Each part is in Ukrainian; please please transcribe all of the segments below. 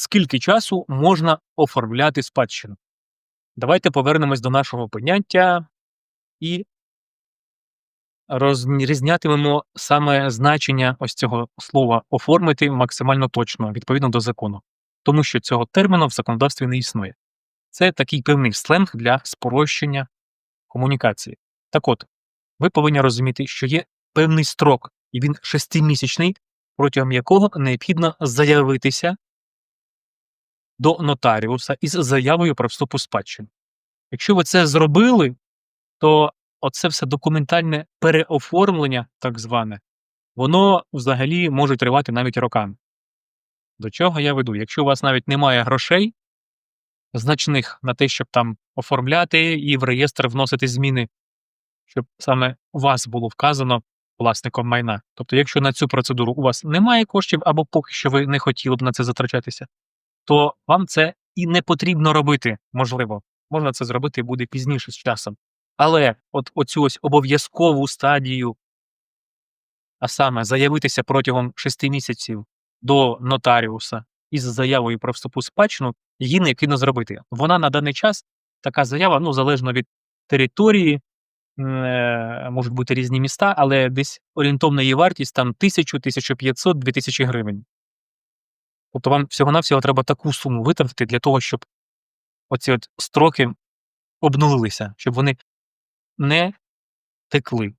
скільки часу можна оформляти спадщину. Давайте повернемось до нашого поняття і розрізнятимемо саме значення ось цього слова оформити максимально точно, відповідно до закону, тому що цього терміну в законодавстві не існує. Це такий певний сленг для спрощення комунікації. Так от, ви повинні розуміти, що є певний строк, і він шестимісячний, протягом якого необхідно заявитися до нотаріуса із заявою про вступ у спадщину. Якщо ви це зробили, то оце все документальне переоформлення, так зване, воно взагалі може тривати навіть роками. До чого я веду? Якщо у вас навіть немає грошей, значних на те, щоб там оформляти і в реєстр вносити зміни, щоб саме вас було вказано власником майна. Тобто, якщо на цю процедуру у вас немає коштів, або поки що ви не хотіли б на це затрачатися, то вам це і не потрібно робити, можливо. Можна це зробити буде пізніше з часом. Але от оцю ось обов'язкову стадію, а саме заявитися протягом шести місяців до нотаріуса із заявою про вступ у спадщину, її необхідно зробити. Вона на даний час, така заява, ну, залежно від території, е, можуть бути різні міста, але десь орієнтовна її вартість там 1000, 1500, 2000 гривень. Тобто вам всього-навсього треба таку суму витратити для того, щоб оці от строки обнулилися, щоб вони не текли.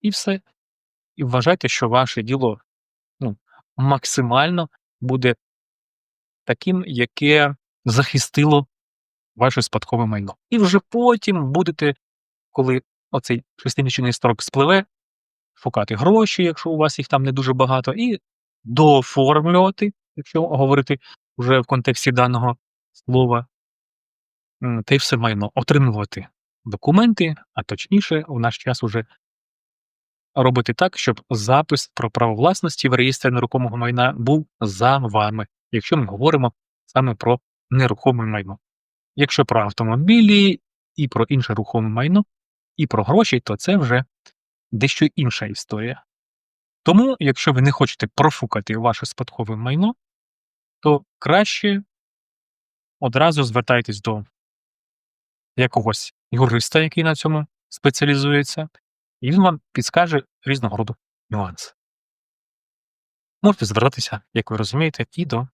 І все. І вважайте, що ваше діло ну, максимально буде таким, яке захистило ваше спадкове майно. І вже потім будете, коли оцей шестимісячний строк спливе, шукати гроші, якщо у вас їх там не дуже багато, і дооформлювати, якщо говорити вже в контексті даного слова, те й все майно, отримувати документи, а точніше, в наш час уже робити так, щоб запис про право власності в реєстрі нерухомого майна був за вами, якщо ми говоримо саме про нерухоме майно. Якщо про автомобілі і про інше рухоме майно, і про гроші, то це вже дещо інша історія. Тому, якщо ви не хочете профукати ваше спадкове майно, то краще одразу звертайтесь до якогось юриста, який на цьому спеціалізується, і він вам підскаже різного роду нюанси. Можете звертатися, як ви розумієте, і до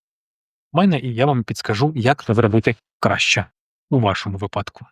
мене, і я вам підскажу, як це зробити краще у вашому випадку.